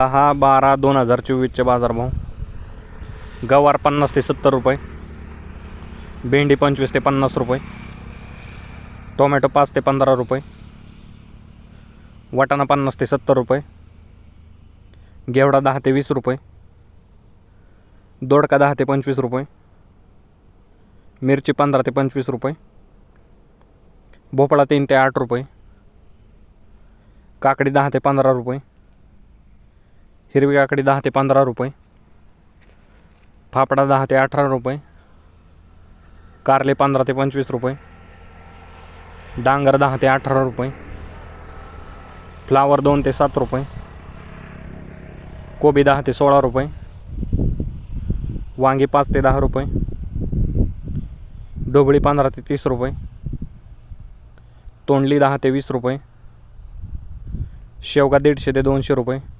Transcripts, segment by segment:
दहा बारा दोन हजार चोवीसचे बाजारभाव. गवार पन्नास ते सत्तर रुपये. भेंडी पंचवीस ते पन्नास रुपये. टोमॅटो पाच ते पंधरा रुपये. वाटाणा पन्नास ते सत्तर रुपये. घेवडा दहा ते वीस रुपये. दोडका दहा ते पंचवीस रुपये. मिरची पंधरा ते पंचवीस रुपये. भोपळा तीन ते आठ रुपये. काकडी दहा ते पंधरा रुपये. हिरवी काकडी दहा ते पंधरा रुपये. फाफडा दहा ते अठरा रुपये. कारले पंधरा ते पंचवीस रुपये. डांगर दहा ते अठरा रुपये. फ्लावर दोन ते सात रुपये. कोबी दहा ते सोळा रुपये. वांगी पाच ते दहा रुपये. ढोबळी पंधरा ते तीस रुपये. तोंडली दहा ते वीस रुपये. शेवगा दीडशे ते दोनशे रुपये.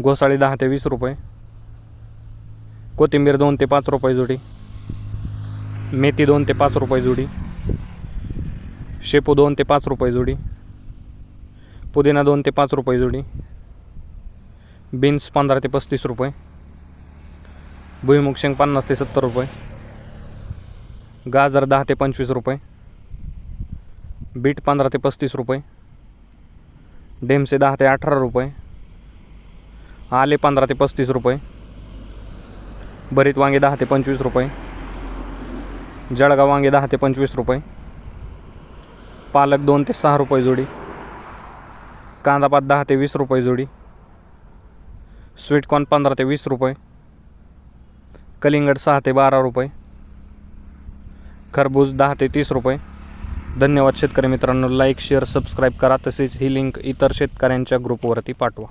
घोसाळी दहा ते वीस रुपये. कोथिंबीर दोन ते पाच रुपये जुडी. मेथी दोन ते पाच रुपये जुडी. शेपू दोन ते पाच रुपये जुडी. पुदिना दोन ते पाच रुपये जुडी. बीन्स पंधरा ते पस्तीस रुपये. भुईमुग शेंग पन्नास ते सत्तर रुपये. गाजर दहा ते पंचवीस रुपये. बीट पंधरा ते पस्तीस रुपये. डेमसे दहा ते अठरा रुपये. आले पंधरा ते पस्तीस रुपये. भरीत वांगे दहा ते पंचवीस रुपये. जळगाव वांगे दहा ते पंचवीस रुपये. पालक दोन ते सहा रुपये जोडी. कांदापात दहा ते वीस रुपये जोडी. स्वीटकॉर्न पंधरा ते वीस रुपये. कलिंगड सहा ते बारा रुपये. खरबूज दहा ते तीस रुपये. धन्यवाद शेतकरी मित्रांनो लाईक शेअर सबस्क्राईब करा. तसेच ही लिंक इतर शेतकऱ्यांच्या ग्रुपवरती पाठवा.